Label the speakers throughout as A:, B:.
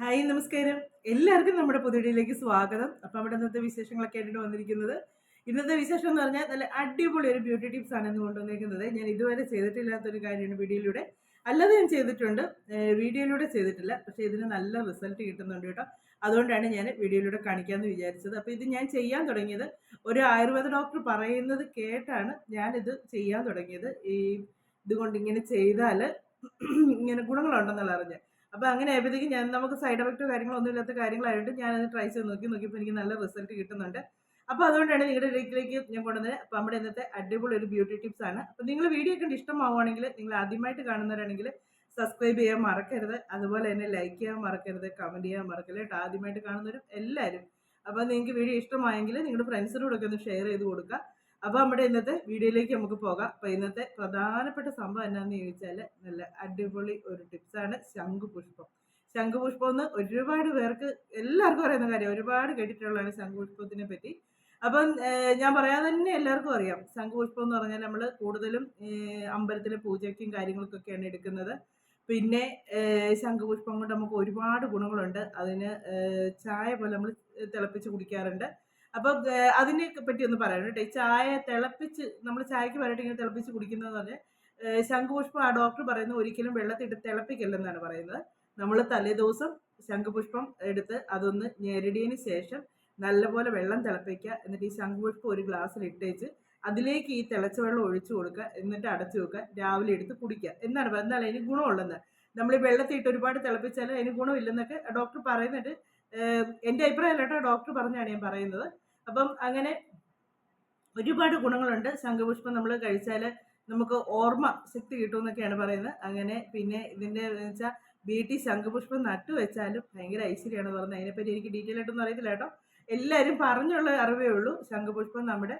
A: Hi നമസ്കാരം. എല്ലാവർക്കും നമ്മുടെ പുതിയടിയിലേക്ക് സ്വാഗതം. അപ്പം നമ്മുടെ ഇന്നത്തെ വിശേഷങ്ങളൊക്കെ ആയിട്ട് വന്നിരിക്കുന്നത്. ഇന്നത്തെ വിശേഷം എന്ന് പറഞ്ഞാൽ നല്ല അടിപൊളി ഒരു ബ്യൂട്ടി ടിപ്സ് ആണ് ഇന്ന് കൊണ്ടുവന്നിരിക്കുന്നത് ഞാൻ ഇതുവരെ ചെയ്തിട്ടില്ലാത്തൊരു കാര്യമാണ് വീഡിയോയിലൂടെ. അല്ലാതെ ഞാൻ ചെയ്തിട്ടുണ്ട്. വീഡിയോയിലൂടെ ചെയ്തിട്ടില്ല. പക്ഷേ ഇതിന് നല്ല റിസൾട്ട് കിട്ടുന്നുണ്ട് കേട്ടോ. അതുകൊണ്ടാണ് ഞാൻ വീഡിയോയിലൂടെ കാണിക്കാമെന്ന് വിചാരിച്ചത്. അപ്പോൾ ഇത് ഞാൻ ചെയ്യാൻ തുടങ്ങിയത് ഒരു ആയുർവേദ ഡോക്ടർ പറയുന്നത് കേട്ടാണ് ഞാനിത് ചെയ്യാൻ തുടങ്ങിയത്. ഈ ഇതുകൊണ്ട് ഇങ്ങനെ ചെയ്താൽ ഇങ്ങനെ ഗുണങ്ങളുണ്ടെന്നുള്ള അറിഞ്ഞ്. അപ്പോൾ അങ്ങനെ ആയപ്പോഴത്തേക്കും ഞാൻ നമുക്ക് സൈഡ് എഫക്റ്റോ കാര്യങ്ങളോ ഒന്നും ഇല്ലാത്ത ഞാൻ ഞാനത് ട്രൈ ചെയ്ത് നോക്കി നോക്കിയപ്പോൾ എനിക്ക് നല്ല റിസൾട്ട് കിട്ടുന്നുണ്ട്. അപ്പോൾ അതുകൊണ്ടാണ് നിങ്ങളുടെ ഇടയിലേക്ക് ഞാൻ കൊണ്ടുവന്നത്. അപ്പോൾ നമ്മുടെ ഇന്നത്തെ അടിപൊളി ഒരു ബ്യൂട്ടി ടിപ്സ് ആണ്. അപ്പോൾ നിങ്ങൾ വീഡിയോ കണ്ട് ഇഷ്ടമാവുകയാണെങ്കിൽ നിങ്ങൾ ആദ്യമായിട്ട് കാണുന്നവരാണെങ്കിൽ സബ്സ്ക്രൈബ് ചെയ്യാൻ മറക്കരുത്. അതുപോലെ തന്നെ ലൈക്ക് ചെയ്യാൻ മറക്കരുത് കമന്റ് ചെയ്യാൻ മറക്കരുത് കേട്ടോ. ആദ്യമായിട്ട് കാണുന്നവരും എല്ലാവരും. അപ്പോൾ നിങ്ങൾക്ക് വീഡിയോ ഇഷ്ടമായെങ്കിൽ നിങ്ങളുടെ ഫ്രണ്ട്സിനോടൊക്കെ ഒന്ന് ഷെയർ ചെയ്ത് കൊടുക്കുക. അപ്പോൾ നമ്മുടെ ഇന്നത്തെ വീഡിയോയിലേക്ക് നമുക്ക് പോകാം. അപ്പോൾ ഇന്നത്തെ പ്രധാനപ്പെട്ട സംഭവം എന്നാന്ന് ചോദിച്ചാൽ നല്ല അടിപൊളി ഒരു ടിപ്സാണ് ശംഖുപുഷ്പം. ശംഖുപുഷ്പം എന്ന് ഒരുപാട് പേർക്ക് എല്ലാവർക്കും അറിയുന്ന കാര്യം ഒരുപാട് കേട്ടിട്ടുള്ളതാണ് ശംഖുപുഷ്പത്തിനെ പറ്റി. അപ്പം ഞാൻ പറയാൻ തന്നെ എല്ലാവർക്കും അറിയാം. ശംഖുപുഷ്പം എന്ന് പറഞ്ഞാൽ നമ്മൾ കൂടുതലും അമ്പലത്തിലെ പൂജയ്ക്കും കാര്യങ്ങൾക്കൊക്കെയാണ് എടുക്കുന്നത്. പിന്നെ ശംഖുപുഷ്പം കൊണ്ട് നമുക്ക് ഒരുപാട് ഗുണങ്ങളുണ്ട്. അതിന് ചായ പോലെ നമ്മൾ തിളപ്പിച്ച് കുടിക്കാറുണ്ട്. അപ്പം അതിനെ പറ്റി ഒന്ന് പറയാം കേട്ടോ. ചായ തിളപ്പിച്ച് നമ്മൾ ചായക്ക് പറഞ്ഞിട്ട് ഇങ്ങനെ തിളപ്പിച്ച് കുടിക്കുന്നത് പറഞ്ഞാൽ ശംഖുപുഷ്പം ആ ഡോക്ടർ പറയുന്നത് ഒരിക്കലും വെള്ളത്തിട്ട് തിളപ്പിക്കല്ലെന്നാണ് പറയുന്നത്. നമ്മൾ തലേ തലേദിവസം ശംഖുപുഷ്പം എടുത്ത് അതൊന്ന് ഞെരടിയതിന് ശേഷം നല്ലപോലെ വെള്ളം തിളപ്പിക്കുക. എന്നിട്ട് ഈ ശംഖുപുഷ്പം ഒരു ഗ്ലാസ്സിൽ ഇട്ടേച്ച് അതിലേക്ക് ഈ തിളച്ച വെള്ളം ഒഴിച്ചു കൊടുക്കുക. എന്നിട്ട് അടച്ചു വെക്കുക. രാവിലെ എടുത്ത് കുടിക്കുക. എന്നാണ് എന്നാൽ അതിന് ഗുണമുള്ളതെന്ന്. നമ്മൾ ഈ വെള്ളത്തിൽ ഇട്ട് ഒരുപാട് തിളപ്പിച്ചാൽ അതിന് ഗുണമില്ലെന്നൊക്കെ ഡോക്ടർ പറയുന്നുണ്ട്. എന്റെ അഭിപ്രായം കേട്ടോ. ഡോക്ടർ പറഞ്ഞാണ് ഞാൻ പറയുന്നത്. അപ്പം അങ്ങനെ ഒരുപാട് ഗുണങ്ങളുണ്ട്. ശംഖപുഷ്പം നമ്മൾ കഴിച്ചാൽ നമുക്ക് ഓർമ്മ ശക്തി കിട്ടുമെന്നൊക്കെയാണ് പറയുന്നത്. അങ്ങനെ പിന്നെ ഇതിന്റെ വെച്ചാൽ വീട്ടിൽ ശംഖുപുഷ്പം നട്ടു വെച്ചാലും ഭയങ്കര ഐശ്വര്യമാണ് പറയുന്നത് അതിനെപ്പറ്റി എനിക്ക് ഡീറ്റെയിൽ ആയിട്ടൊന്നും അറിയത്തില്ല കേട്ടോ. എല്ലാവരും പറഞ്ഞുള്ള അറിവേ ഉള്ളൂ. ശംഖുപുഷ്പം നമ്മുടെ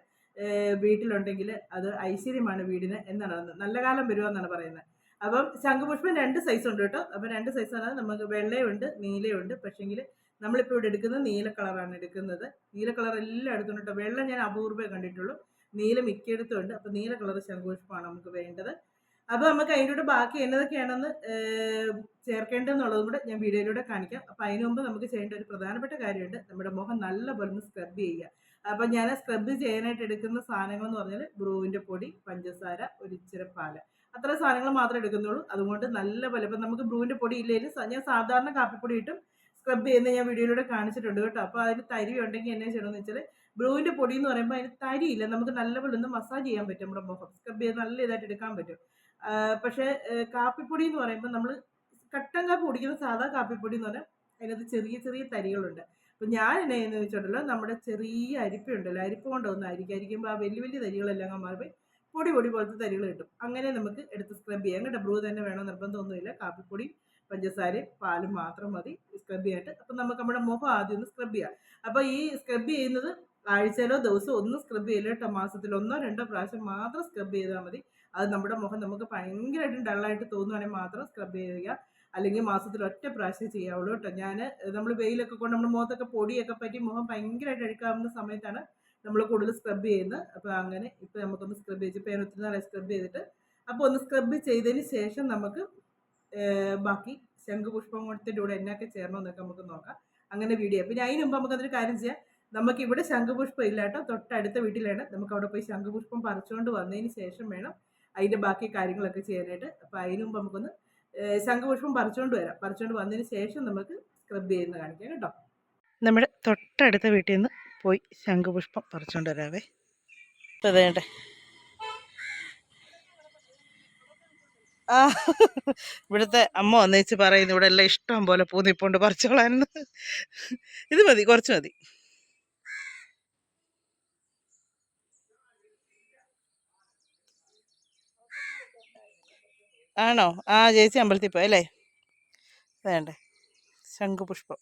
A: വീട്ടിലുണ്ടെങ്കിൽ അത് ഐശ്വര്യമാണ് വീടിന് എന്നാണ്. നല്ല കാലം വരുമെന്നാണ് പറയുന്നത്. അപ്പം ശംഖുപുഷ്പം രണ്ട് സൈസ് ഉണ്ട് കേട്ടോ. അപ്പം രണ്ട് സൈസ് ആണ്. നമുക്ക് വെള്ളയുണ്ട് നീലയുണ്ട്. പക്ഷേങ്കിൽ നമ്മളിപ്പോൾ ഇവിടെ എടുക്കുന്നത് നീല കളറാണ് എടുക്കുന്നത്. നീല കളർ എല്ലാം എടുത്തുണ്ട് കേട്ടോ വെള്ള ഞാൻ അപൂർവേ കണ്ടിട്ടുള്ളൂ. നീല മിക്കയിടത്തും ഉണ്ട്. അപ്പോൾ നീല കളർ ശംഖുപുഷ്പമാണ് നമുക്ക് വേണ്ടത്. അപ്പോൾ നമുക്ക് അതിന്റെ ബാക്കി എന്നതൊക്കെയാണെന്ന് ചേർക്കേണ്ടതെന്നുള്ളതും കൂടെ ഞാൻ വീഡിയോയിലൂടെ കാണിക്കാം. അപ്പോൾ അതിനു മുമ്പ് നമുക്ക് ചെയ്യേണ്ട ഒരു പ്രധാനപ്പെട്ട കാര്യമുണ്ട്. നമ്മുടെ മുഖം നല്ലപോലെ ഒന്ന് സ്ക്രബ് ചെയ്യുക. അപ്പം ഞാൻ സ്ക്രബ് ചെയ്യാനായിട്ട് എടുക്കുന്ന സാധനങ്ങൾ എന്ന് പറഞ്ഞാൽ ബ്രൂവിന്റെ പൊടി പഞ്ചസാര ഒരു ഇച്ചിരി പാൽ. അത്ര സാധനങ്ങൾ മാത്രമേ എടുക്കുന്നുള്ളൂ. അതുകൊണ്ട് നല്ല പോലെ ഇപ്പം നമുക്ക് ബ്രൂവിന്റെ പൊടി ഇല്ലെങ്കിൽ ഞാൻ സാധാരണ കാപ്പിപ്പൊടി ഇട്ടും സ്ക്രബ് ചെയ്യുന്നത് ഞാൻ വീഡിയോയിലൂടെ കാണിച്ചിട്ടുണ്ട് കേട്ടോ. അപ്പോൾ അതിന് തരി ഉണ്ടെങ്കിൽ എന്നെ ചെയ്യണമെന്ന് വെച്ചാൽ ബ്രൂവിന്റെ പൊടി എന്ന് പറയുമ്പോൾ അതിന് തരിയില്ല. നമുക്ക് നല്ലപോലെ ഒന്ന് മസാജ് ചെയ്യാൻ പറ്റും നമ്മുടെ മുഖം സ്ക്രബ് ചെയ്ത് നല്ല ഇതായിട്ട് എടുക്കാൻ പറ്റും. പക്ഷേ കാപ്പിപ്പൊടി എന്ന് പറയുമ്പോൾ നമ്മൾ കട്ടൻ കാപ്പി കുടിക്കുന്ന സാധാ കാപ്പിപ്പൊടി എന്ന് പറഞ്ഞാൽ അതിനകത്ത് ചെറിയ ചെറിയ തരികളുണ്ട്. അപ്പം ഞാൻ എന്നെ എന്ന് വെച്ചിട്ടുണ്ടല്ലോ നമ്മുടെ ചെറിയ അരിപ്പുണ്ടല്ലോ അരിപ്പ് കൊണ്ടൊന്ന് അരിക്കുക അരിക്കുമ്പോൾ ആ വലിയ വലിയ തരികളെല്ലാം മാറി പൊടി പൊടി പോലത്തെ തരികൾ കിട്ടും. അങ്ങനെ നമുക്ക് എടുത്ത് സ്ക്രബ് ചെയ്യാം. കേട്ടോ ബ്രൂ തന്നെ വേണം നിർബന്ധമൊന്നുമില്ല. കാപ്പിപ്പൊടി പഞ്ചസാരയും പാലും മാത്രം മതി സ്ക്രബ് ചെയ്യാനായിട്ട്. അപ്പം നമുക്ക് നമ്മുടെ മുഖം ആദ്യം ഒന്ന് സ്ക്രബ് ചെയ്യാം. അപ്പോൾ ഈ സ്ക്രബ് ചെയ്യുന്നത് ആഴ്ചയിലോ ദിവസമോ ഒന്നും സ്ക്രബ് ചെയ്യില്ല കേട്ടോ. മാസത്തിൽ ഒന്നോ രണ്ടോ പ്രാവശ്യം മാത്രം സ്ക്രബ് ചെയ്താൽ മതി. അത് നമ്മുടെ മുഖം നമുക്ക് ഭയങ്കരമായിട്ടും ഡള്ളായിട്ട് തോന്നുവാണെങ്കിൽ മാത്രം സ്ക്രബ് ചെയ്യുക. അല്ലെങ്കിൽ മാസത്തിൽ ഒറ്റ പ്രാവശ്യം ചെയ്യാവുള്ളൂ കേട്ടോ. ഞാൻ നമ്മൾ വെയിലൊക്കെ കൊണ്ട് നമ്മുടെ മുഖത്തൊക്കെ പൊടിയൊക്കെ പറ്റി മുഖം ഭയങ്കരമായിട്ട് അഴുക്കാവുന്ന സമയത്താണ് നമ്മൾ കൂടുതൽ സ്ക്രബ് ചെയ്യുന്നത്. അപ്പോൾ അങ്ങനെ ഇപ്പോൾ നമുക്കൊന്ന് സ്ക്രബ് ചെയ്ത് ഒത്തിരി നാളെ സ്ക്രബ് ചെയ്തിട്ട്. അപ്പോൾ ഒന്ന് സ്ക്രബ് ചെയ്തതിന് ശേഷം നമുക്ക് ബാക്കി ശംഖുപുഷ്പം കൊടുത്തിന്റെ കൂടെ എന്നൊക്കെ ചേരണമെന്നൊക്കെ നമുക്ക് നോക്കാം. അങ്ങനെ വീഡിയോ പിന്നെ അതിന് മുമ്പ് നമുക്കതൊരു കാര്യം ചെയ്യാം. നമുക്ക് ഇവിടെ ശംഖുപുഷ്പം ഇല്ല കേട്ടോ. തൊട്ടടുത്ത വീട്ടിലാണ്. നമുക്ക് അവിടെ പോയി ശംഖുപുഷ്പം പറിച്ചുകൊണ്ട് വന്നതിന് ശേഷം വേണം അതിന്റെ ബാക്കി കാര്യങ്ങളൊക്കെ ചെയ്യാനായിട്ട്. അപ്പോൾ അതിന് മുമ്പ് നമുക്കൊന്ന് ശംഖുപുഷ്പം പറിച്ചുകൊണ്ട് വരാം. പറിച്ചുകൊണ്ട് വന്നതിന് ശേഷം നമുക്ക് സ്ക്രബ് ചെയ്യുന്ന കാണിക്കാം കേട്ടോ.
B: നമ്മുടെ തൊട്ടടുത്ത വീട്ടിൽ നിന്ന് പോയി ശംഖുപുഷ്പം പറിച്ചുകൊണ്ട് വരാവേ. അതേണ്ടേ ഇവിടുത്തെ അമ്മ വന്നേച്ച് പറയുന്നു ഇവിടെ എല്ലാം ഇഷ്ടം പോലെ പൂന്നിപ്പോണ്ട് പറിച്ചോളാനെന്ന്. ഇത് മതി കുറച്ച് മതി. ആണോ? ആ ചേച്ചി അമ്പലത്തിൽ പോയി അല്ലേ? വേണ്ടേ. ശംഖുപുഷ്പം.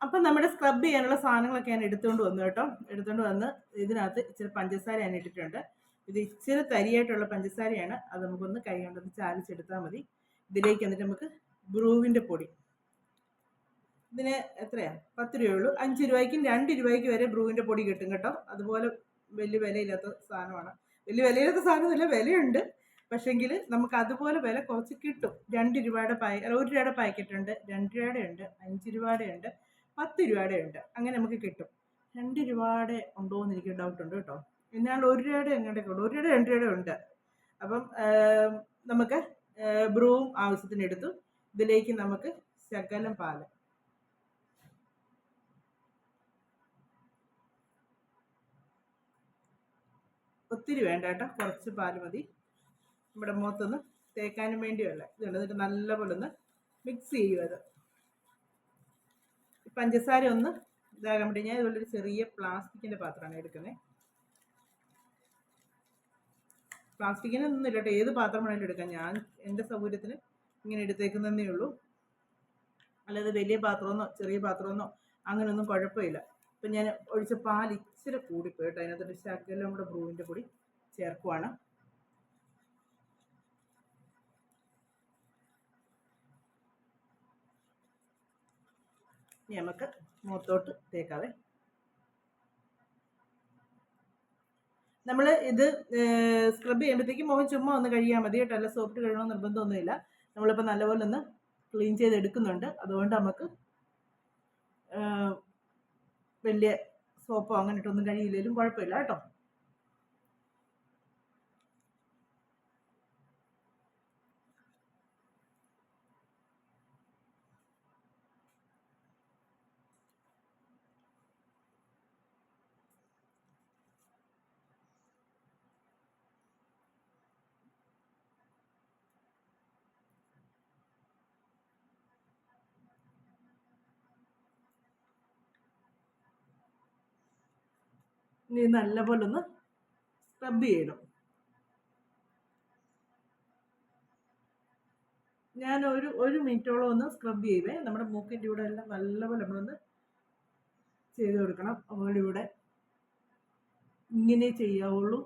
A: അപ്പം നമ്മുടെ സ്ക്രബ് ചെയ്യാനുള്ള സാധനങ്ങളൊക്കെ ഞാൻ എടുത്തുകൊണ്ട് വന്നു കേട്ടോ. എടുത്തുകൊണ്ട് വന്ന് ഇതിനകത്ത് ഇച്ചിരി പഞ്ചസാര ഞാൻ ഇട്ടിട്ടുണ്ട്. ഇത് ഇച്ചിരി തരിയായിട്ടുള്ള പഞ്ചസാരയാണ്. അത് നമുക്കൊന്ന് കൈ കൊണ്ടൊന്ന് ചാലിച്ചെടുത്താൽ മതി. ഇതിലേക്ക് എന്നിട്ട് നമുക്ക് ബ്രൂവിന്റെ പൊടി. ഇതിന് എത്രയാണ് പത്ത് രൂപയുള്ളൂ അഞ്ച് രൂപയ്ക്കും രണ്ട് രൂപയ്ക്ക് വരെ ബ്രൂവിന്റെ പൊടി കിട്ടും കേട്ടോ. അതുപോലെ വലിയ വിലയില്ലാത്ത സാധനമാണ്. വലിയ വിലയില്ലാത്ത സാധനമില്ല വിലയുണ്ട്. പക്ഷെങ്കിൽ നമുക്ക് അതുപോലെ വില കുറച്ച് കിട്ടും. രണ്ട് രൂപയുടെ പായ ഒരു രൂപയുടെ പാക്കറ്റ് ഉണ്ട് രണ്ട് രൂപയുടെ ഉണ്ട് അഞ്ച് രൂപയുടെ ഉണ്ട് പത്ത് രൂപയുടെ ഉണ്ട്. അങ്ങനെ നമുക്ക് കിട്ടും. രണ്ട് രൂപയുടെ ഉണ്ടോ എന്ന് എനിക്ക് ഡൗട്ട് ഉണ്ട് കേട്ടോ. എന്നാൽ ഒരു രൂപയുടെ എങ്ങോട്ടൊക്കെ ഉണ്ട്. ഒരു രൂപയുടെ രണ്ട് രൂപയുടെ ഉണ്ട്. അപ്പം നമുക്ക് ബ്രൂവും ആവശ്യത്തിന് എടുത്തു. ഇതിലേക്ക് നമുക്ക് ശകലം പാൽ. ഒത്തിരി വേണ്ട കേട്ടോ. കുറച്ച് പാൽ മതി. നമ്മുടെ മുഖത്തൊന്ന് തേക്കാനും വേണ്ടിയല്ല ഇത് എന്നിട്ട് നല്ലപോലെ ഒന്ന് മിക്സ് ചെയ്യുക അത്. പഞ്ചസാര ഒന്ന് ഇതാകാൻ വേണ്ടി ഞാൻ ഇതുപോലൊരു ചെറിയ പ്ലാസ്റ്റിക്കിന്റെ പാത്രമാണ് എടുക്കുന്നത് പ്ലാസ്റ്റിക്കിന് ഒന്നും ഇല്ല ഏത് പാത്രം വേണമെങ്കിലും എടുക്കാം. ഞാൻ എന്റെ സൗകര്യത്തിന് ഇങ്ങനെ എടുത്തേക്കുന്നതേ ഉള്ളൂ. അല്ലാതെ വലിയ പാത്രമെന്നോ ചെറിയ പാത്രമെന്നോ അങ്ങനെയൊന്നും കുഴപ്പമില്ല. അപ്പം ഞാൻ ഒഴിച്ച പാൽ ഇച്ചിരി കൂടിപ്പോയി കേട്ടോ. അതിനകത്ത് ശകലം കൂടെ ബ്രൂവിന്റെ കൂടി ചേർക്കുവാണ്. ഇനി നമുക്ക് മുഖത്തോട്ട് തേക്കാവേ. നമ്മൾ ഇത് സ്ക്രബ് ചെയ്യുമ്പോഴത്തേക്കും മുഖം ചുമ്മാ ഒന്ന് കഴിയാൽ മതി കേട്ടോ. അല്ല സോപ്പിട്ട് കഴുകണമെന്ന് നിർബന്ധമൊന്നുമില്ല. നമ്മളിപ്പോൾ നല്ലപോലെ ഒന്ന് ക്ലീൻ ചെയ്ത് എടുക്കുന്നുണ്ട്. അതുകൊണ്ട് നമുക്ക് വലിയ സോപ്പോ അങ്ങനെ ഇട്ടൊന്നും കഴിയില്ലെങ്കിലും കുഴപ്പമില്ല കേട്ടോ. ഇനി നല്ലപോലെ ഒന്ന് സ്ക്രബ് ചെയ്യണം. ഞാൻ ഒരു ഒരു മിനിറ്റോളം ഒന്ന് സ്ക്രബ് ചെയ്യുവേ. നമ്മുടെ മൂക്കിന്റെ ഇവിടെ എല്ലാം നല്ലപോലെ നമ്മളൊന്ന് ചെയ്ത് കൊടുക്കണം. അതുപോലെ ഇവിടെ ഇങ്ങനെ ചെയ്യാവുള്ളൂ.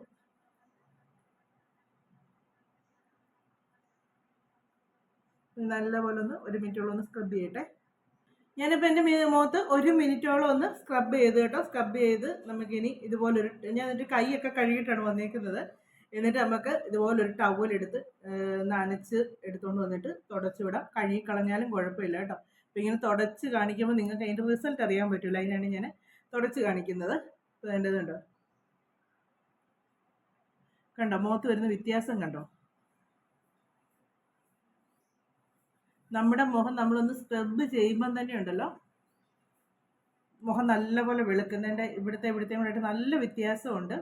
A: നല്ലപോലെ ഒന്ന് ഒരു മിനിറ്റോളം ഒന്ന് സ്ക്രബ് ചെയ്യട്ടെ. ഞാനിപ്പോൾ എന്റെ മുഖത്ത് ഒരു മിനിറ്റോളം ഒന്ന് സ്ക്രബ് ചെയ്ത് കേട്ടോ. സ്ക്രബ് ചെയ്ത് നമുക്കിനി ഇതുപോലൊരു ഞാൻ എന്റെ കൈയൊക്കെ കഴുകിയിട്ടാണ് വന്നേക്കുന്നത്. എന്നിട്ട് നമുക്ക് ഇതുപോലൊരു ടവൽ എടുത്ത് നനച്ച് എടുത്തുകൊണ്ട് വന്നിട്ട് തുടച്ച് വിടാം. കഴുകി കളഞ്ഞാലും കുഴപ്പമില്ല കേട്ടോ. അപ്പോൾ ഇങ്ങനെ തുടച്ച് കാണിക്കുമ്പോൾ നിങ്ങൾക്ക് അതിന്റെ റിസൾട്ട് അറിയാൻ പറ്റില്ല അതിനാണ് ഞാൻ തുടച്ച് കാണിക്കുന്നത്. ഇതുണ്ടോ കണ്ടോ? മുഖത്ത് വരുന്ന വ്യത്യാസം കണ്ടോ? നമ്മുടെ മുഖം നമ്മളൊന്ന് സ്ക്രബ് ചെയ്യുമ്പം തന്നെ ഉണ്ടല്ലോ. മുഖം നല്ലപോലെ വെളുക്കുന്നതിന്റെ ഇവിടുത്തെ ഇവിടുത്തെ കൂടെ നല്ല വ്യത്യാസമുണ്ട്.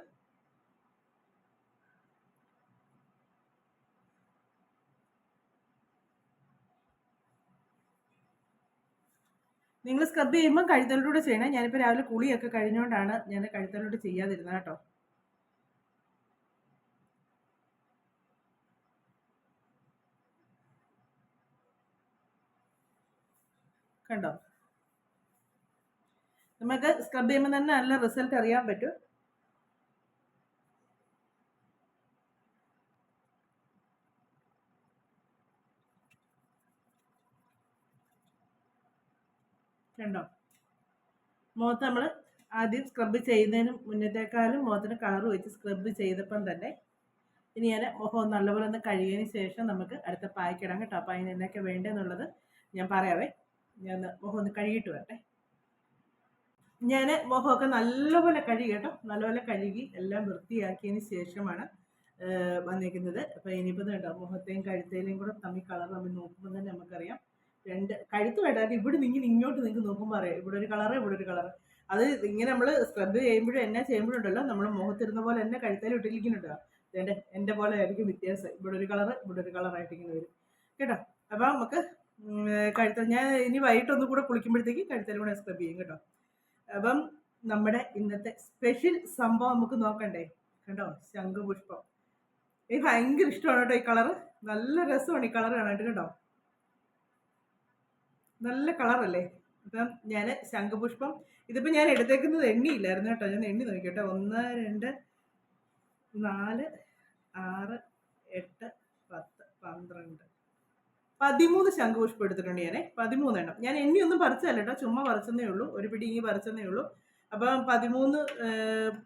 A: നിങ്ങൾ സ്ക്രബ് ചെയ്യുമ്പോൾ കഴുത്തലിലൂടെ ചെയ്യണേ. ഞാനിപ്പോൾ രാവിലെ കുളിയൊക്കെ കഴിഞ്ഞുകൊണ്ടാണ് ഞാൻ കഴുത്തലിലൂടെ ചെയ്യാതിരുന്നത് കേട്ടോ. കണ്ടോ നമുക്ക് സ്ക്രബ് ചെയ്യുമ്പോൾ തന്നെ നല്ല റിസൾട്ട് അറിയാൻ പറ്റും. കണ്ടോ? മുഖത്ത് നമ്മൾ ആദ്യം സ്ക്രബ് ചെയ്യുന്നതിന് മുന്നത്തേക്കാളും മുഖത്തിന് കളർ വെച്ച് സ്ക്രബ് ചെയ്തപ്പം തന്നെ ഇനി ഞാൻ മുഖം നല്ലപോലെ ഒന്ന് കഴുകിയതിന് ശേഷം നമുക്ക് അടുത്ത പായ്ക്കിടാം കേട്ടോ. അപ്പം അതിന് എന്തൊക്കെ വേണ്ടതെന്നുള്ളത് ഞാൻ പറയാവേ. ഞാൻ മുഖം ഒന്ന് കഴുകിയിട്ട് വരട്ടെ. ഞാൻ മുഖമൊക്കെ നല്ലപോലെ കഴുകി കേട്ടോ. നല്ലപോലെ കഴുകി എല്ലാം വൃത്തിയാക്കിയതിന് ശേഷമാണ് വന്നിരിക്കുന്നത്. അപ്പോൾ ഇനിയിപ്പോൾ കേട്ടോ മുഖത്തെയും കഴുത്തേലും കൂടെ തമ്മിൽ കളർ തമ്മിൽ നോക്കുമ്പോൾ തന്നെ നമുക്കറിയാം. രണ്ട് കഴുത്ത് വേണ്ടാതെ ഇവിടെ നിങ്ങൾ ഇങ്ങോട്ട് നിങ്ങൾക്ക് നോക്കുമ്പോൾ അറിയാം. ഇവിടെ ഒരു കളറ് ഇവിടെ ഒരു കളറ്. അത് ഇങ്ങനെ നമ്മൾ സ്ക്രബ് ചെയ്യുമ്പോഴും എന്നാ ചെയ്യുമ്പോഴുണ്ടല്ലോ നമ്മൾ മുഖത്തിരുന്ന പോലെ തന്നെ കഴുത്തേലും ഇട്ടിരിക്കുന്നുണ്ടോ. എന്റെ എന്റെ പോലെ ആയിരിക്കും വ്യത്യാസം. ഇവിടെ ഒരു കളറ് ഇവിടെ ഒരു കളറായിട്ട് ഇങ്ങനെ വരും. കേട്ടോ? അപ്പോൾ നമുക്ക് കഴുത്ത ഞാൻ ഇനി വൈകിട്ട് ഒന്നും കൂടെ കുളിക്കുമ്പോഴത്തേക്ക് കഴുത്തലും കൂടെ സ്ക്രബ് ചെയ്യും കേട്ടോ. അപ്പം നമ്മുടെ ഇന്നത്തെ സ്പെഷ്യൽ സംഭവം നമുക്ക് നോക്കണ്ടേ? കണ്ടോ? ശംഖുപുഷ്പം. ഈ ഭയങ്കര ഇഷ്ടമാണ് കേട്ടോ ഈ കളർ നല്ല രസമാണ് ഈ കളർ കാണാനായിട്ട് കേട്ടോ നല്ല കളറല്ലേ അപ്പം ഞാൻ ശംഖുപുഷ്പം ഇതിപ്പോൾ ഞാൻ എടുത്തേക്കുന്നത് എണ്ണിയില്ലായിരുന്നു കേട്ടോ. ഞാൻ എണ്ണി നോക്കി കേട്ടോ. ഒന്ന് രണ്ട് നാല് ആറ് എട്ട് പത്ത് പന്ത്രണ്ട്. പതിമൂന്ന് ശംഖുപുഷ്പം എടുത്തിട്ടുണ്ട് ഞാൻ പതിമൂന്നെണ്ണം ഞാൻ എണ്ണിയൊന്നും പറിച്ചതല്ല കേട്ടോ. ചുമ്മാ പറിച്ചെന്നേ ഉള്ളൂ. ഒരു പിടി ഇങ്ങി പറിച്ചെന്നേ ഉള്ളൂ. അപ്പം പതിമൂന്ന്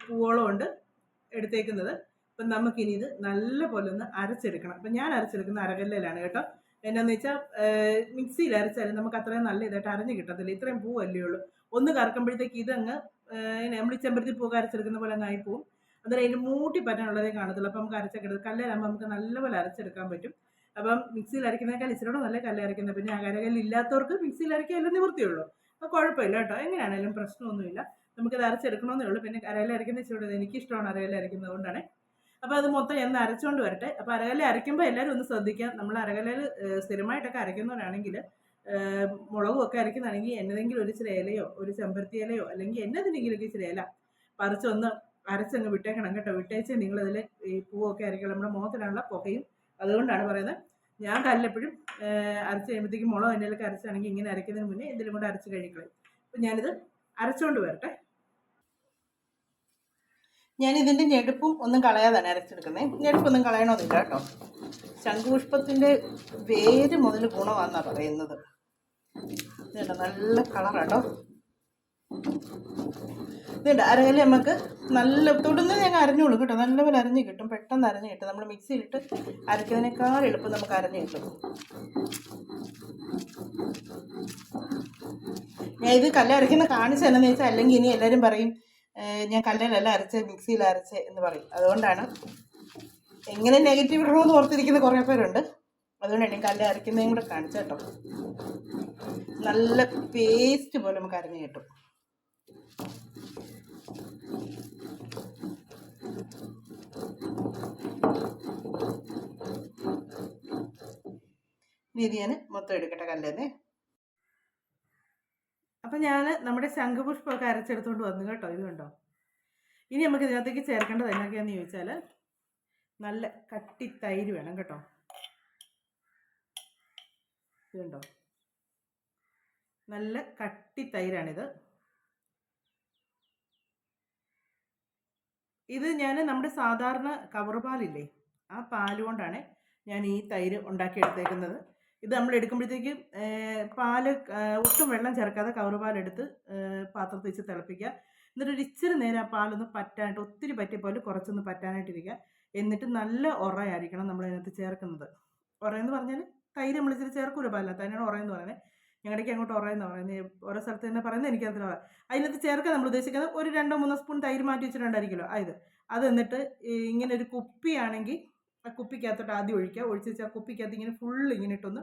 A: പൂവോളം ഉണ്ട് എടുത്തേക്കുന്നത്. അപ്പം നമുക്കിനി ഇത് നല്ല പോലെ ഒന്ന് അരച്ചെടുക്കണം. അപ്പം ഞാൻ അരച്ചെടുക്കുന്ന അരകല്ലിലാണ് കേട്ടോ. എന്നാന്ന് വെച്ചാൽ മിക്സിയിൽ അരച്ചാലും നമുക്ക് അത്രയും നല്ല ഇതായിട്ട് അരഞ്ഞു കിട്ടത്തില്ല. ഇത്രയും പൂവല്ലേ ഉള്ളൂ. ഒന്ന് കറക്കുമ്പോഴത്തേക്ക് ഇതങ്ങ് നമ്മൾ ഈ ചെമ്പരത്തി പൂവ് അരച്ചെടുക്കുന്ന പോലെ അങ്ങ് ആയിപ്പോവും. അന്നേരം അതിന് മൂട്ടി പറ്റാനുള്ളതേ കാണത്തുള്ളൂ. അപ്പം നമുക്ക് അരച്ചെടുക്കാം കല്ലിലാകുമ്പോൾ നമുക്ക് നല്ലപോലെ അരച്ചെടുക്കാൻ പറ്റും. അപ്പം മിക്സിയിൽ അരയ്ക്കുന്നേക്കാൾ ഇച്ചിരിയോടെ നല്ല കല്ല് അരയ്ക്കുന്നത്. പിന്നെ അകരകല്ല് ഇല്ലാത്തവർക്ക് മിക്സിയിൽ അരയ്ക്കാനല്ലേ നിവൃത്തിയുള്ളൂ. അപ്പോൾ കുഴപ്പമില്ല കേട്ടോ. എങ്ങനെയാണെങ്കിലും പ്രശ്നമൊന്നുമില്ല. നമുക്കത് അരച്ചെടുക്കണമെന്നേ ഉള്ളൂ. പിന്നെ അരകല്ല് അരയ്ക്കുന്ന ഇച്ചിരിയോടെ എനിക്കിഷ്ടമാണ് അരകല്ല് അരയ്ക്കുന്നത് കൊണ്ടാണ്. അപ്പോൾ അത് മൊത്തം എന്ന് അരച്ചുകൊണ്ട് വരട്ടെ. അപ്പോൾ അരകല്ല് അരയ്ക്കുമ്പോൾ എല്ലാവരും ഒന്ന് ശ്രദ്ധിക്കുക നമ്മൾ അരകല്ലിൽ സ്ഥിരമായിട്ടൊക്കെ അരയ്ക്കുന്നവരാണെങ്കിൽ മുളകും ഒക്കെ അരയ്ക്കുന്നതാണെങ്കിൽ എന്നതെങ്കിലും ഒരു ഇച്ചിരി ഇലയോ ഒരു ചെമ്പരത്തി ഇലയോ അല്ലെങ്കിൽ എന്നതിനെങ്കിലൊക്കെ ഇച്ചിരി ഇല പറിച്ചൊന്ന് അരച്ചങ്ങ് വിട്ടേക്കണം കേട്ടോ. വിട്ടേച്ച് നിങ്ങളതിൽ ഈ പൂവൊക്കെ അരയ്ക്കണം. നമ്മുടെ മുഖത്തിനുള്ള പുകയും അതുകൊണ്ടാണ് പറയുന്നത്. ഞാൻ കല്ലെപ്പോഴും അരച്ച് കഴിയുമ്പോഴത്തേക്കും മുളക് എന്നതിലൊക്കെ അരച്ചാണെങ്കിൽ ഇങ്ങനെ അരയ്ക്കുന്നതിന് മുന്നേ എന്തെങ്കിലും കൂടെ അരച്ച് കഴിക്കളയും അപ്പം ഞാനിത് അരച്ചുകൊണ്ട് വരട്ടെ. ഞാൻ ഇതിന്റെ ഞെടുപ്പും ഒന്നും കളയാതാണ് അരച്ചെടുക്കുന്നത് ഞെടുപ്പൊന്നും കളയണമെന്നില്ല കേട്ടോ. ശംഖുപുഷ്പത്തിന്റെ വേര് മുതൽ ഗുണമാണെന്നാണ് പറയുന്നത്. നല്ല കളറാട്ടോ ഇതുണ്ട് അരകൽ നമുക്ക് നല്ല തൊടുന്ന ഞങ്ങൾ അരഞ്ഞോളൂ കേട്ടോ. നല്ലപോലെ അരഞ്ഞ് കിട്ടും. പെട്ടെന്ന് അരഞ്ഞ് കിട്ടും. നമ്മൾ മിക്സിയിലിട്ട് അരയ്ക്കുന്നതിനേക്കാൾ എളുപ്പം നമുക്ക് അരഞ്ഞ് കിട്ടും. ഞാൻ ഇത് കല്ല് അരയ്ക്കുന്ന കാണിച്ചതെന്നു വെച്ചാൽ അല്ലെങ്കിൽ ഇനി എല്ലാവരും പറയും "ഏഹ് ഞാൻ കല്ലിലല്ല അരച്ച് മിക്സിയിൽ അരച്ച് എന്ന് പറയും. അതുകൊണ്ടാണ് എങ്ങനെ നെഗറ്റീവ് ഇടണമെന്ന് ഓർത്തിരിക്കുന്ന കുറേ പേരുണ്ട്. അതുകൊണ്ടാണ് ഞാൻ കല്ല് അരയ്ക്കുന്നതും കൂടെ കാണിച്ചു കേട്ടോ നല്ല പേസ്റ്റ് പോലെ നമുക്ക് അരഞ്ഞ് കിട്ടും. ഇനി മൊത്തം എടുക്കട്ടെ കല്ലേന്ന്? അപ്പം ഞാൻ നമ്മുടെ ശംഖുപുഷ്പമൊക്കെ അരച്ചെടുത്തുകൊണ്ട് വന്നു കേട്ടോ ഇത് കണ്ടോ? ഇനി നമുക്ക് ഇതിനകത്തേക്ക് ചേർക്കേണ്ടത് എന്നൊക്കെയാണെന്ന് ചോദിച്ചാൽ നല്ല കട്ടി തൈര് വേണം കേട്ടോ. ഇത് കണ്ടോ? നല്ല കട്ടി തൈരാണിത്. ഇത് ഞാൻ നമ്മുടെ സാധാരണ കവർ പാലില്ലേ? ആ പാൽ കൊണ്ടാണ് ഞാൻ ഈ തൈര് ഉണ്ടാക്കിയെടുത്തേക്കുന്നത്. ഇത് നമ്മൾ എടുക്കുമ്പോഴത്തേക്ക് പാൽ ഒട്ടും വെള്ളം ചേർക്കാതെ കവർ പാലെടുത്ത് പാത്രത്തിൽ വെച്ച് തിളപ്പിക്കുക. എന്നിട്ട് ഒരു ഇച്ചിരി നേരം ആ പാലൊന്ന് പറ്റാനായിട്ട് ഒത്തിരി പറ്റിയ പോലെ കുറച്ചൊന്ന് പറ്റാനായിട്ടിരിക്കുക. എന്നിട്ട് നല്ല ഉറയായിരിക്കണം നമ്മൾ അതിനകത്ത് ചേർക്കുന്നത്. ഉറയെന്ന് പറഞ്ഞാൽ തൈര് നമ്മൾ ഇച്ചിരി ചേർക്കൂല പാലിനകത്ത്? അതിനാണ് ഉറയെന്ന് പറയുന്നത്. ഞങ്ങളുടെയൊക്കെ അങ്ങോട്ട് ഉറയെന്ന് പറയുന്നത് ഓരോ സ്ഥലത്ത് തന്നെ പറയുന്നത് എനിക്കതിൽ പറയാം അതിനകത്ത് ചേർക്കാൻ നമ്മൾ ഉദ്ദേശിക്കുന്നത് ഒരു രണ്ടോ മൂന്നോ സ്പൂൺ തൈര് മാറ്റി വെച്ചിട്ടുണ്ടായിരിക്കുമല്ലോ. അത് അത് എന്നിട്ട് ഇങ്ങനെ ഒരു കുപ്പിയാണെങ്കിൽ ആ കുപ്പിക്കകത്തോട്ട് ആദ്യം ഒഴിക്കുക. ഒഴിച്ച് വെച്ച് ആ കുപ്പിക്കകത്ത് ഇങ്ങനെ ഫുൾ ഇങ്ങനെ ഇട്ടൊന്ന്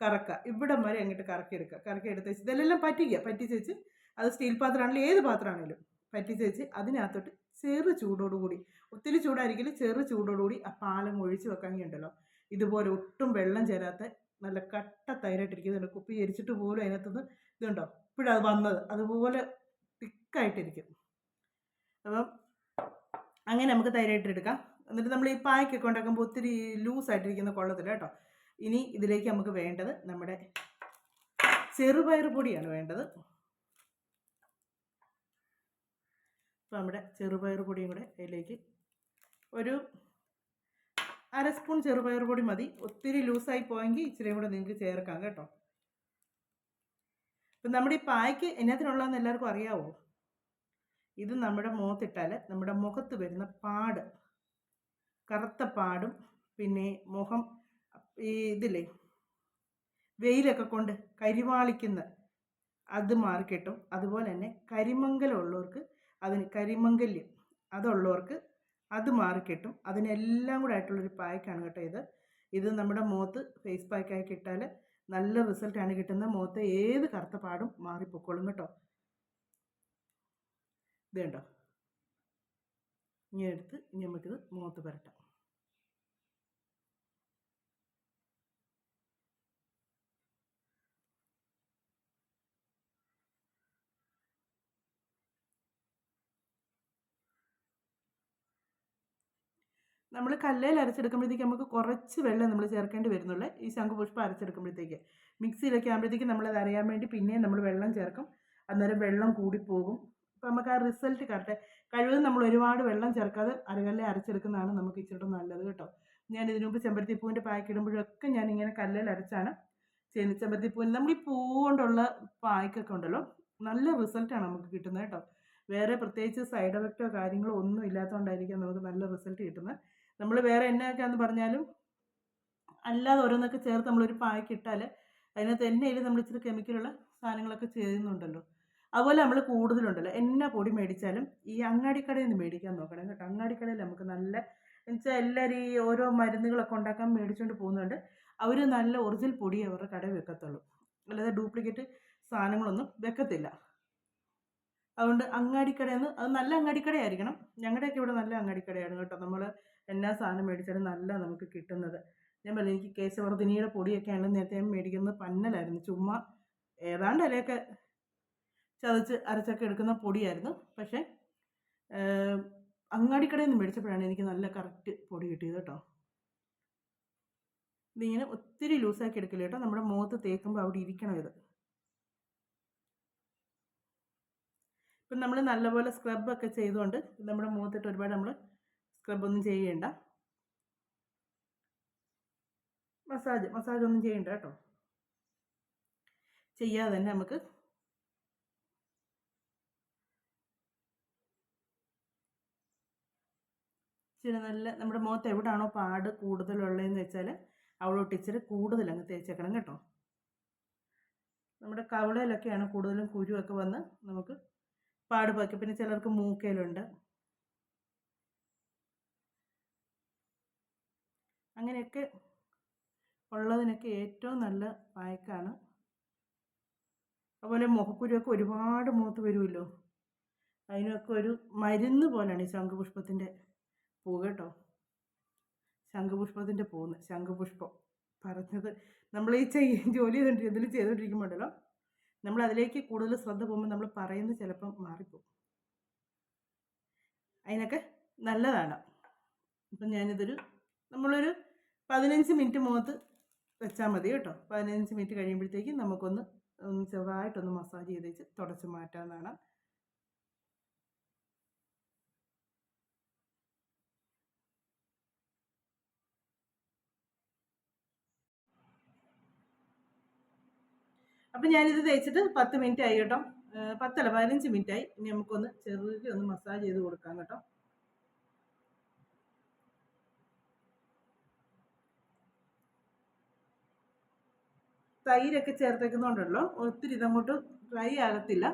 A: കറക്കുക. ഇവിടം വരെ അങ്ങോട്ട് കറക്കി എടുക്കുക. കറക്കി എടുത്ത് വെച്ച് ഇതെല്ലാം പറ്റിക്കുക. പറ്റിച്ച് വെച്ച് അത് സ്റ്റീൽ പാത്രമാണെങ്കിലും ഏത് പാത്രമാണെങ്കിലും പറ്റിച്ച് വെച്ച് അതിനകത്തോട്ട് ചെറു ചൂടോടുകൂടി ഒത്തിരി ചൂടായിരിക്കില്ല. ചെറു ചൂടോടുകൂടി ആ പാലം ഒഴിച്ച് വെക്കാമെങ്കിൽ ഉണ്ടല്ലോ ഇതുപോലെ ഒട്ടും വെള്ളം ചേരാത്ത നല്ല കട്ട തൈരായിട്ടിരിക്കുന്നുണ്ട് കുപ്പി എരിച്ചിട്ട് പോലും അതിനകത്തുനിന്ന് ഇതുണ്ടോ? ഇപ്പോഴത് വന്നത്. അതുപോലെ തിക്കായിട്ടിരിക്കും. അപ്പം അങ്ങനെ നമുക്ക് തൈരായിട്ട് എടുക്കാം. എന്നിട്ട് നമ്മൾ ഈ പായ്ക്കൊക്കെ ഉണ്ടാക്കുമ്പോൾ ഒത്തിരി ലൂസായിട്ടിരിക്കുന്ന കൊള്ളത്തില്ല കേട്ടോ. ഇനി ഇതിലേക്ക് നമുക്ക് വേണ്ടത് നമ്മുടെ ചെറുപയർ പൊടിയാണ് വേണ്ടത്. അപ്പോൾ നമ്മുടെ ചെറുപയർ പൊടിയും കൂടെ അതിലേക്ക് ഒരു അര സ്പൂൺ ചെറുപയർ പൊടി മതി. ഒത്തിരി ലൂസായി പോയെങ്കിൽ ഇച്ചിരി കൂടെ നിങ്ങൾക്ക് ചേർക്കാം കേട്ടോ. ഇപ്പം നമ്മുടെ ഈ പായ്ക്ക് എന്നതിനുള്ളതെന്ന് എല്ലാവർക്കും അറിയാവോ? ഇത് നമ്മുടെ മുഖത്തിട്ടാൽ നമ്മുടെ മുഖത്ത് വരുന്ന പാട് കറുത്ത പാടും പിന്നെ മുഖം ഈ ഇതില്ലേ വെയിലൊക്കെ കൊണ്ട് കരിവാളിക്കുന്ന അത് മാറിക്കിട്ടും. അതുപോലെ തന്നെ കരിമംഗലം ഉള്ളവർക്ക് അതിന് കരിമംഗല്യം അതുള്ളവർക്ക് അത് മാറിക്കിട്ടും അതിനെല്ലാം കൂടെ ആയിട്ടുള്ളൊരു പായ്ക്കാണ് കേട്ടോ ഇത്. ഇത് നമ്മുടെ മുഖത്ത് ഫേസ് പാക്കാക്കി കിട്ടാൽ നല്ല റിസൾട്ടാണ് കിട്ടുന്നത്. മുഖത്തെ ഏത് കറുത്ത പാടും മാറിപ്പോക്കോളും കേട്ടോ. ഇത് കണ്ടോ ഇങ്ങനെ എടുത്ത് ഇനി നമുക്കിത് മുഖത്ത് പുരട്ടാം. നമ്മൾ കല്ലയിൽ അരച്ചെടുക്കുമ്പോഴത്തേക്ക് നമുക്ക് കുറച്ച് വെള്ളം നമ്മൾ ചേർക്കേണ്ടി വരുന്നുള്ളൂ. ഈ ശംഖുപുഷ്പം അരച്ചെടുക്കുമ്പോഴത്തേക്ക്. മിക്സിയിലൊക്കെ ആകുമ്പോഴത്തേക്ക് നമ്മളത് അറിയാൻ വേണ്ടി പിന്നെയും നമ്മൾ വെള്ളം ചേർക്കും. അന്നേരം വെള്ളം കൂടിപ്പോകും അപ്പോൾ നമുക്ക് ആ റിസൾട്ട് കറക്റ്റ്. കഴിവതും നമ്മൾ ഒരുപാട് വെള്ളം ചേർക്കാതെ അരകല്ലെ അരച്ചെടുക്കുന്നതാണ് നമുക്ക് ഇച്ചിരി നല്ലത് കേട്ടോ. ഞാൻ ഇതിനു മുമ്പ് ചെമ്പരത്തിപ്പൂവിന്റെ പായ്ക്ക് ഇടുമ്പോഴൊക്കെ ഞാൻ ഇങ്ങനെ കല്ലിൽ അരച്ചാണ്. ചെയ്യുന്നത് ചെമ്പരത്തിപ്പൂവിന് നമ്മൾ ഈ പൂ കൊണ്ടുള്ള പായ്ക്കൊക്കെ ഉണ്ടല്ലോ. നല്ല റിസൾട്ടാണ് നമുക്ക് കിട്ടുന്നത് കേട്ടോ. വേറെ പ്രത്യേകിച്ച് സൈഡ് എഫക്റ്റോ കാര്യങ്ങളോ ഒന്നും ഇല്ലാത്തതുകൊണ്ടായിരിക്കും നമുക്ക് നല്ല റിസൾട്ട് കിട്ടുന്നത്. നമ്മൾ വേറെ എന്നൊക്കെയാണെന്ന് പറഞ്ഞാലും അല്ലാതെ ഓരോന്നൊക്കെ ചേർത്ത് നമ്മളൊരു പായ്ക്ക് ഇട്ടാൽ അതിനകത്ത് എണ്ണയിൽ നമ്മൾ ഇച്ചിരി കെമിക്കലുള്ള സാധനങ്ങളൊക്കെ ചെയ്യുന്നുണ്ടല്ലോ അതുപോലെ നമ്മൾ കൂടുതലുണ്ടല്ലോ. എണ്ണ പൊടി മേടിച്ചാലും ഈ അങ്ങാടിക്കടയിൽ നിന്ന് മേടിക്കാൻ നോക്കണം കേട്ടോ. അങ്ങാടിക്കടയിൽ നമുക്ക് നല്ല എന്നുവെച്ചാൽ എല്ലാവരും ഈ ഓരോ മരുന്നുകളൊക്കെ ഉണ്ടാക്കാൻ മേടിച്ചുകൊണ്ട് പോകുന്നുണ്ട്. അവർ നല്ല ഒറിജിനൽ പൊടി അവരുടെ കടയിൽ വെക്കത്തുള്ളൂ. അല്ലാതെ ഡ്യൂപ്ലിക്കേറ്റ് സാധനങ്ങളൊന്നും വെക്കത്തില്ല. അതുകൊണ്ട് അങ്ങാടിക്കടയിൽ നിന്ന് അത് നല്ല അങ്ങാടിക്കടയായിരിക്കണം. ഞങ്ങളുടെയൊക്കെ ഇവിടെ നല്ല അങ്ങാടിക്കടയാണ് കേട്ടോ. നമ്മൾ എന്നാ സാധനം മേടിച്ചാലും നല്ല നമുക്ക് കിട്ടുന്നത്. ഞാൻ പറഞ്ഞു എനിക്ക് കേശവർദ്ധിനിയുടെ പൊടിയൊക്കെയാണ് നേരത്തെ മേടിക്കുന്നത് പന്നലായിരുന്നു. ചുമ്മാ ഏതാണ്ട് ഇലയൊക്കെ ചതച്ച് അരച്ചൊക്കെ എടുക്കുന്ന പൊടിയായിരുന്നു. പക്ഷേ അങ്ങാടിക്കടയിൽ നിന്ന് മേടിച്ചപ്പോഴാണ് എനിക്ക് നല്ല കറക്റ്റ് പൊടി കിട്ടിയത് കേട്ടോ. ഇതിങ്ങനെ ഒത്തിരി ലൂസാക്കി എടുക്കില്ല കേട്ടോ. നമ്മുടെ മുഖത്ത് തേക്കുമ്പോൾ അവിടെ ഇരിക്കണം ഇത്. ഇപ്പം നമ്മൾ നല്ലപോലെ സ്ക്രബൊക്കെ ചെയ്തുകൊണ്ട് നമ്മുടെ മുഖത്തിട്ട് ഒരുപാട് നമ്മൾ സ്ക്രബൊന്നും ചെയ്യേണ്ട. മസാജ് മസാജ് ഒന്നും ചെയ്യണ്ട കേട്ടോ. ചെയ്യാതെ തന്നെ നമുക്ക് ഇച്ചിരി നല്ല നമ്മുടെ മുഖത്ത് എവിടാണോ പാട് കൂടുതലുള്ളതെന്ന് വെച്ചാൽ അവിടോട്ട് ഇച്ചിരി കൂടുതൽ അങ്ങ് തേച്ചേക്കണം കേട്ടോ. നമ്മുടെ കവളയിലൊക്കെയാണ് കൂടുതലും കുരുവൊക്കെ വന്ന് നമുക്ക് പാട് പാക്കി പിന്നെ ചിലർക്ക് മൂക്കയിലുണ്ട്. അങ്ങനെയൊക്കെ ഉള്ളതിനൊക്കെ ഏറ്റവും നല്ല പായ്ക്കാണ് അതുപോലെ മുഖക്കുരുവൊക്കെ ഒരുപാട് മുഖത്ത് വരുമല്ലോ. അതിനൊക്കെ ഒരു മരുന്ന് പോലെയാണ് ഈ ശംഖുപുഷ്പത്തിന്റെ പൂ കേട്ടോ. ശംഖുപുഷ്പത്തിന്റെ പൂന്ന് ശംഖുപുഷ്പം പറഞ്ഞത്. നമ്മൾ ഈ ചെയ്യ ജോലി ചെയ്തുകൊണ്ടിരിക്കും എന്തെങ്കിലും നമ്മൾ അതിലേക്ക് കൂടുതൽ ശ്രദ്ധ പോകുമ്പോൾ നമ്മൾ പറയുന്നത് ചിലപ്പം മാറിപ്പോകും അതിനൊക്കെ നല്ലതാണ്. ഇപ്പം ഞാനിതൊരു നമ്മളൊരു പതിനഞ്ച് മിനിറ്റ് മുഖത്ത് വെച്ചാൽ മതി കേട്ടോ. പതിനഞ്ച് മിനിറ്റ് കഴിയുമ്പോഴത്തേക്കും നമുക്കൊന്ന് ഒന്ന് ചെറുതായിട്ടൊന്ന് മസാജ് ചെയ്ത് വെച്ച് തുടച്ച് മാറ്റാവുന്നതാണ്. അപ്പം ഞാനിത് തേച്ചിട്ട് പത്ത് മിനിറ്റ് ആയി കേട്ടോ. പത്തല്ല പതിനഞ്ച് മിനിറ്റ് ആയി. ഇനി നമുക്കൊന്ന് ചെറുതിൽ ഒന്ന് മസാജ് ചെയ്ത് കൊടുക്കാം കേട്ടോ. തൈരൊക്കെ ചേർത്തേക്കുന്നതുകൊണ്ടല്ലോ ഒത്തിരി ഇതങ്ങോട്ട് ഡ്രൈ ആകത്തില്ല.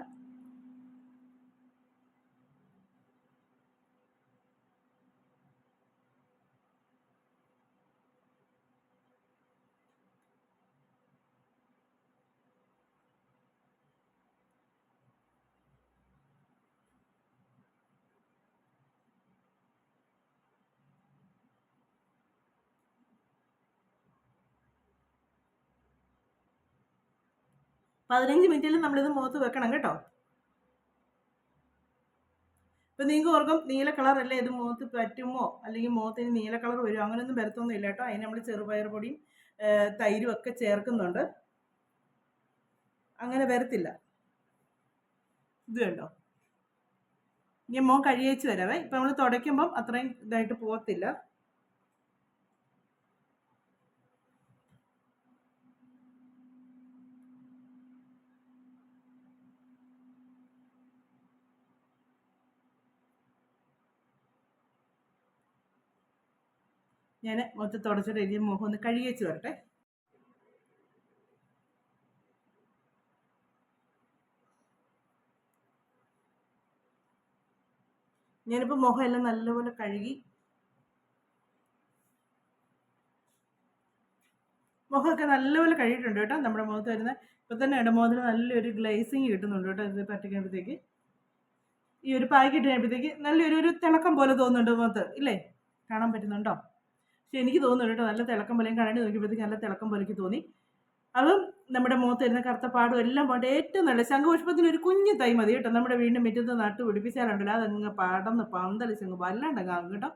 A: പതിനഞ്ച് മിനിറ്റിൽ നമ്മളിത് മുഖത്ത് വെക്കണം കേട്ടോ. ഇപ്പം നിങ്ങൾക്ക് ഓർക്കും നീല കളറല്ലേ ഇത് മുഖത്ത് പറ്റുമോ? അല്ലെങ്കിൽ മുഖത്തിന് നീല കളർ വരുമോ അങ്ങനെയൊന്നും വരത്തൊന്നും ഇല്ല കേട്ടോ. അതിന് നമ്മൾ ചെറുപയർ പൊടിയും തൈരും ഒക്കെ ചേർക്കുന്നുണ്ട്. അങ്ങനെ വരത്തില്ല. ഇത് കണ്ടോ? ഇനി മോൻ കഴിയേച്ച് വരാവേ. ഇപ്പൊ നമ്മൾ തുടയ്ക്കുമ്പം അത്രയും ഇതായിട്ട് പോകത്തില്ല ഞാൻ മൊത്തം തുടച്ചിട്ട് ഇനി മുഖം ഒന്ന് കഴുകിയേച്ച് വരട്ടെ. ഞാനിപ്പോൾ മുഖം എല്ലാം നല്ലപോലെ കഴുകി. മുഖമൊക്കെ നല്ലപോലെ കഴുകിയിട്ടുണ്ട് കേട്ടോ. നമ്മുടെ മുഖത്ത് വരുന്ന ഇപ്പം തന്നെ ഇടമുഖത്തിന് നല്ലൊരു ഗ്ലേസിങ് കിട്ടുന്നുണ്ട് കേട്ടോ ഇത് പറ്റിക്കുമ്പോഴത്തേക്ക് ഈ ഒരു പാക്കറ്റ് കഴിയുമ്പോഴത്തേക്ക് നല്ലൊരു ഒരു തിളക്കം പോലെ തോന്നുന്നുണ്ട് മുഖത്ത് ഇല്ലേ? കാണാൻ പറ്റുന്നുണ്ടോ? പക്ഷെ എനിക്ക് തോന്നുന്നു കേട്ടോ നല്ല തിളക്കം പോലെയും കണ്ണി നോക്കിയപ്പോഴത്തേക്ക് നല്ല തിളക്കം പോലെക്ക് തോന്നി. അതും നമ്മുടെ മുഖത്ത് വരുന്ന കറുത്ത പാടും എല്ലാം പോകട്ടെ ഏറ്റവും നല്ല ശംഖപുഷ്പത്തിന് ഒരു കുഞ്ഞു തൈ മതി കേട്ടോ. നമ്മുടെ വീണ്ടും മുറ്റത്ത് നട്ട് പിടിപ്പിച്ചാലുണ്ടല്ലോ അതങ്ങ് പടന്ന് പന്തലിച്ചങ്ങ് വല്ലാണ്ടങ്ങ് ആകും കേട്ടോ.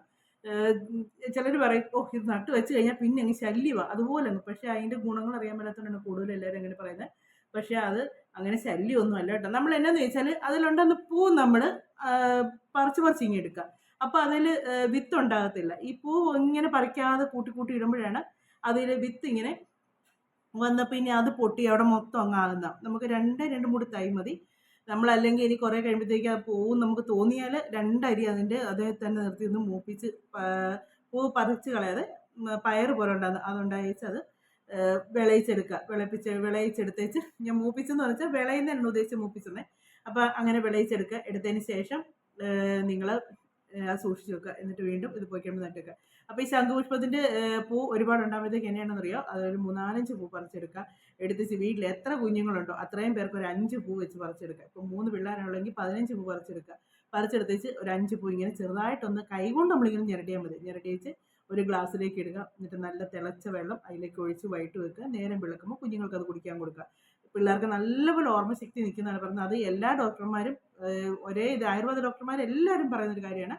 A: ചിലർ പറയും ഓ ഇത് നട്ട് വെച്ച് കഴിഞ്ഞാൽ പിന്നെ അങ്ങ് ശല്യമാണ് അതുപോലെ അങ്ങ് പക്ഷേ അതിന്റെ ഗുണങ്ങൾ അറിയാൻ മേലാത്തതുകൊണ്ടാണ് കൂടുതൽ എല്ലാവരും അങ്ങനെ പറയുന്നത്. പക്ഷേ അത് അങ്ങനെ ശല്യമൊന്നും അല്ല കേട്ടോ. നമ്മൾ എന്നാന്ന് വെച്ചാൽ അതിലുണ്ടെന്ന് പൂ നമ്മൾ പറിച്ച് പറിച്ച് ഇങ്ങനെ എടുക്കുക. അപ്പോൾ അതിൽ വിത്ത് ഉണ്ടാകത്തില്ല ഈ പൂ ഇങ്ങനെ പറിക്കാതെ കൂട്ടി കൂട്ടി ഇടുമ്പോഴാണ് അതിൽ വിത്ത് ഇങ്ങനെ വന്ന പിന്നെ അത് പൊട്ടി അവിടെ മൊത്തം അങ്ങ് ആകുന്ന നമുക്ക് രണ്ട് രണ്ട് മൂടി തൈ മതി. നമ്മൾ അല്ലെങ്കിൽ ഇനി കുറേ കഴിയുമ്പോഴത്തേക്ക് ആ പൂവും നമുക്ക് തോന്നിയാൽ രണ്ടരി അതിന്റെ അതേ തന്നെ നിർത്തി ഒന്ന് മൂപ്പിച്ച് പ- പറിച്ച് കളയാതെ പയർ പോലെ ഉണ്ടാകുന്നത് അതുണ്ടായിച്ച് അത് വിളയിച്ചെടുക്കുക വിളപ്പിച്ച് വിളയിച്ചെടുത്തേച്ച് ഞാൻ മൂപ്പിച്ചെന്ന് പറഞ്ഞാൽ വിളയുന്നതിനാണ് ഉദ്ദേശിച്ച് മൂപ്പിച്ചെന്നേ. അപ്പോൾ അങ്ങനെ വിളയിച്ചെടുക്കുക എടുത്തതിന് ശേഷം നിങ്ങൾ സൂക്ഷിച്ച് വെക്കുക. എന്നിട്ട് വീണ്ടും ഇത് പോയിക്കൊണ്ട് നട്ടുവെക്കുക അപ്പോൾ ഈ ശംഖുപുഷ്പത്തിന്റെ പൂ ഒരുപാട് ഉണ്ടാകുമ്പോഴത്തേക്ക് എങ്ങനെയാണെന്ന് അറിയോ അതൊരു മൂന്നാലഞ്ച് പൂ പറിച്ചെടുക്കുക. എടുത്ത് വീട്ടിൽ എത്ര കുഞ്ഞുങ്ങളുണ്ടോ അത്രയും പേർക്ക് ഒരു അഞ്ച് പൂ വെച്ച് പറിച്ചെടുക്കുക. ഇപ്പോൾ മൂന്ന് പിള്ളേരാണെങ്കിൽ പതിനഞ്ച് പൂ പറിച്ചെടുക്കുക. പറിച്ചെടുത്തേച്ച് ഒരു അഞ്ച് പൂ ഇങ്ങനെ ചെറുതായിട്ടൊന്ന് കൈകൊണ്ട് നമ്മളിങ്ങനെ ഞെരടിയാൽ മതി. ഞെരടി വെച്ച് ഒരു ഗ്ലാസ്സിലേക്ക് ഇടുക. എന്നിട്ട് നല്ല തിളച്ച വെള്ളം അതിലേക്ക് ഒഴിച്ച് വൈകിട്ട് വെക്കുക. നേരം വിളക്കുമ്പോൾ കുഞ്ഞുങ്ങൾക്ക് അത് കുടിക്കാൻ കൊടുക്കുക. പിള്ളേർക്ക് നല്ലപോലെ ഓർമ്മശക്തി നിൽക്കുന്നതാണ് പറയുന്നത്. അത് എല്ലാ ഡോക്ടർമാരും ഒരേ ഇത് ആയുർവേദ ഡോക്ടർമാർ എല്ലാവരും പറയുന്നൊരു കാര്യമാണ്.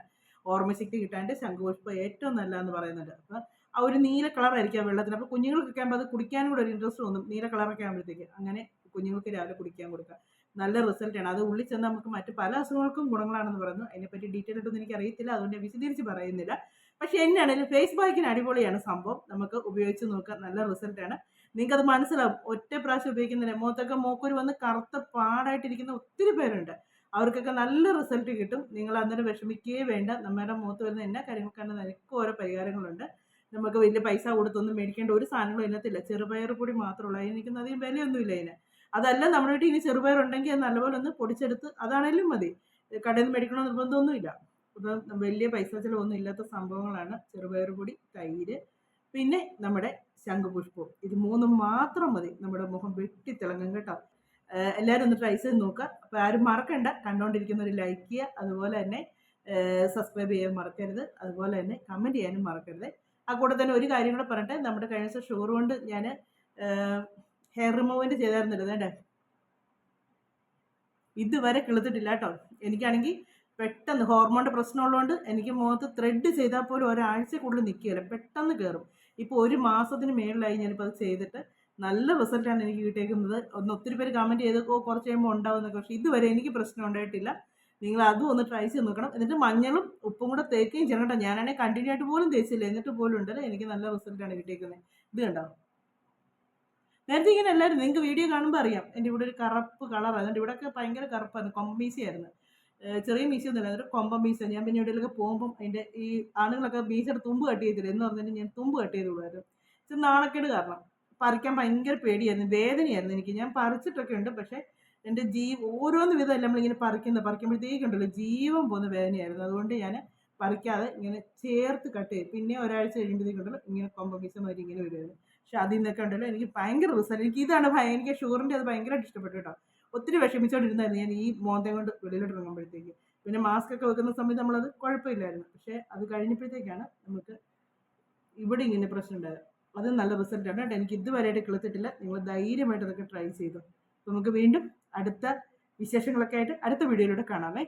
A: ഓർമ്മശക്തി കിട്ടാണ്ട് ശംഖുപുഷ്പം ഏറ്റവും നല്ല എന്ന് പറയുന്നുണ്ട്. അപ്പം ആ ഒരു നീല കളറായിരിക്കും ആ വെള്ളത്തിന്. അപ്പോൾ കുഞ്ഞുങ്ങൾക്കൊക്കെ ആകുമ്പോൾ അത് കുടിക്കാനും കൂടെ ഒരു ഇൻട്രസ്റ്റ് തോന്നും. നീല കളറൊക്കെ ആകുമ്പോഴത്തേക്ക് അങ്ങനെ കുഞ്ഞുങ്ങൾക്ക് രാവിലെ കുടിക്കാൻ കൊടുക്കുക. നല്ല റിസൾട്ടാണ് അത് ഉള്ളിൽ ചെന്ന് നമുക്ക് മറ്റ് പല അസുഖങ്ങൾക്കും ഗുണങ്ങളാണെന്ന് പറയുന്നു. അതിനെപ്പറ്റി ഡീറ്റെയിൽ ആയിട്ടൊന്നും എനിക്ക് അറിയത്തില്ല അതുകൊണ്ട് വിശദീകരിച്ച് പറയുന്നില്ല. പക്ഷേ എന്നാണെങ്കിലും ഫേസ് ബാക്കിന് അടിപൊളിയാണ് സംഭവം. നമുക്ക് ഉപയോഗിച്ച് നോക്കാം നല്ല റിസൾട്ട് ആണ്. നിങ്ങൾക്ക് അത് മനസ്സിലാവും. ഒറ്റ പ്രാവശ്യം ഉപയോഗിക്കുന്നില്ല മുഖത്തൊക്കെ മൂക്കൊരു വന്ന് കറുത്ത പാടായിട്ടിരിക്കുന്ന ഒത്തിരി പേരുണ്ട്. അവർക്കൊക്കെ നല്ല റിസൾട്ട് കിട്ടും. നിങ്ങൾ അന്നേരം വിഷമിക്കുകയേ വേണ്ട. നമ്മുടെ മുഖത്ത് വരുന്ന എല്ലാ കാര്യങ്ങൾക്കാണ് നിനക്ക് ഓരോ പരിഹാരങ്ങളുണ്ട്. നമുക്ക് വലിയ പൈസ കൊടുത്തൊന്നും മേടിക്കേണ്ട ഒരു സാധനങ്ങളും ഇതിനകത്തില്ല. ചെറുപയർ പൊടി മാത്രമുള്ളൂ അതിന് അധികം വിലയൊന്നുമില്ല അതിന് അതല്ല നമ്മുടെ വീട്ടിൽ ഇനി ചെറുപയർ ഉണ്ടെങ്കിൽ അത് നല്ലപോലെ ഒന്ന് പൊടിച്ചെടുത്ത് അതാണേലും മതി. കടയിൽ നിന്ന് മേടിക്കണമെന്ന് നിർബന്ധമൊന്നുമില്ല. അപ്പം വലിയ പൈസ ചിലവൊന്നും ഇല്ലാത്ത സംഭവങ്ങളാണ്. ചെറുപയർ പൊടി തൈര് പിന്നെ നമ്മുടെ ശംഖുപുഷ്പവും. ഇത് മൂന്നും മാത്രം മതി. നമ്മുടെ മുഖം വെട്ടി തിളങ്ങും കേട്ടോ എല്ലാവരും ഒന്ന് ട്രൈ ചെയ്ത് നോക്കുക. അപ്പോൾ ആരും മറക്കണ്ട. കണ്ടുകൊണ്ടിരിക്കുന്നവർ ലൈക്ക് ചെയ്യുക. അതുപോലെ തന്നെ സബ്സ്ക്രൈബ് ചെയ്യാൻ മറക്കരുത്. അതുപോലെ തന്നെ കമന്റ് ചെയ്യാനും മറക്കരുത്. ആ കൂടെ തന്നെ ഒരു കാര്യം കൂടെ പറയട്ടെ. നമ്മുടെ കഴിഞ്ഞ ദിവസം ഷോർ കൊണ്ട് ഞാൻ ഹെയർ റിമൂവ്മെന്റ് ചെയ്തായിരുന്നല്ലോ. ഇതുവരെ കിളുത്തിട്ടില്ല കേട്ടോ. എനിക്കാണെങ്കിൽ പെട്ടെന്ന് ഹോർമോണിന്റെ പ്രശ്നമുള്ളതുകൊണ്ട് എനിക്ക് മുഖത്ത് ത്രെഡ് ചെയ്താൽ പോലും ഒരാഴ്ച കൂടുതൽ നിൽക്കുകയില്ല. പെട്ടെന്ന് കയറും ഇപ്പോൾ ഒരു മാസത്തിന് മേളിലായി ഞാനിപ്പോൾ അത് ചെയ്തിട്ട് നല്ല റിസൾട്ടാണ് എനിക്ക് കിട്ടിയേക്കുന്നത്. ഒന്ന് ഒത്തിരി പേര് കമന്റ് ചെയ്ത് കുറച്ച് കഴിയുമ്പോൾ ഉണ്ടാവുന്നൊക്കെ പക്ഷേ ഇതുവരെ എനിക്ക് പ്രശ്നം ഉണ്ടായിട്ടില്ല. നിങ്ങൾ അതും ഒന്ന് ട്രൈ ചെയ്ത് നോക്കണം. എന്നിട്ട് മഞ്ഞളും ഉപ്പും കൂടെ തേക്കുകയും ചെയ്യണം കേട്ടോ. ഞാനാണെങ്കിൽ കണ്ടിന്യൂ ആയിട്ട് പോലും തേച്ചില്ല. എന്നിട്ട് പോലും ഉണ്ടല്ലോ. എനിക്ക് നല്ല റിസൾട്ടാണ് കിട്ടിയേക്കുന്നത്. ഇത് കണ്ടോ? നേരത്തെ ഇങ്ങനെ എല്ലാവരും നിങ്ങൾക്ക് വീഡിയോ കാണുമ്പോൾ അറിയാം. എന്റെ ഇവിടെ ഒരു കറുപ്പ് കളറായിരുന്നു ഇവിടെയൊക്കെ ഭയങ്കര കറുപ്പായിരുന്നു കൊമ്പമീശയായിരുന്നു ഏഹ് ചെറിയ മീശ ഒന്നുമില്ല അതൊരു കൊമ്പമീശ ഞാൻ പിന്നെ ഇവിടെയൊക്കെ പോകുമ്പം അതിന്റെ ഈ ആണുങ്ങളൊക്കെ മീശയുടെ തുമ്പ് കട്ട് ചെയ്തില്ല എന്ന് പറഞ്ഞിട്ട് ഞാൻ തുമ്പ് കട്ട് ചെയ്ത് വിടുമായിരുന്നു ഇച്ചിരി നാണക്കേട് കാരണം. പറിക്കാൻ ഭയങ്കര പേടിയായിരുന്നു വേദനയായിരുന്നു എനിക്ക്. ഞാൻ പറിച്ചിട്ടൊക്കെ ഉണ്ട് പക്ഷേ എന്റെ ജീവ ഓരോന്ന് വിധമല്ല നമ്മളിങ്ങനെ പറിക്കുന്നത് പറിക്കുമ്പോഴത്തേക്കുണ്ടല്ലോ ജീവൻ പോകുന്ന വേദനയായിരുന്നു. അതുകൊണ്ട് ഞാൻ പറിക്കാതെ ഇങ്ങനെ ചേർത്ത് കട്ട് ചെയ്തു. പിന്നെ ഒരാഴ്ച കഴിയുമ്പോഴത്തേക്കുണ്ടല്ലോ ഇങ്ങനെ കൊമ്പമീശ മാതിരി ഇങ്ങനെ വരുമായിരുന്നു പക്ഷെ അതിൽ നിന്നൊക്കെ ഉണ്ടല്ലോ എനിക്ക് ഭയങ്കര റിസൾട്ട്. എനിക്ക് ഇതാണ് എനിക്ക് ഷുഗറിന്റെ അത് ഭയങ്കരമായിട്ട് ഇഷ്ടപ്പെട്ടു കേട്ടോ. ഒത്തിരി വിഷമിച്ചോണ്ടിരുന്നായിരുന്നു ഞാൻ ഈ മോന്തയും കൊണ്ട് വെളിയിലോട്ട് ഇറങ്ങുമ്പോഴത്തേക്ക്. പിന്നെ മാസ്ക് ഒക്കെ വെക്കുന്ന സമയത്ത് നമ്മളത് കുഴപ്പമില്ലായിരുന്നു. പക്ഷേ അത് കഴിഞ്ഞപ്പോഴത്തേക്കാണ് നമുക്ക് ഇവിടെ ഇങ്ങനെ പ്രശ്നം ഉണ്ടായത് അത് നല്ല റിസൾട്ടാണ് കേട്ടോ എനിക്ക് ഇതുവരെയായിട്ട് കിളത്തിട്ടില്ല. നിങ്ങൾ ധൈര്യമായിട്ട് അതൊക്കെ ട്രൈ ചെയ്തു നമുക്ക് വീണ്ടും അടുത്ത വിശേഷങ്ങളൊക്കെ ആയിട്ട് അടുത്ത വീഡിയോയിലൂടെ കാണാമേ.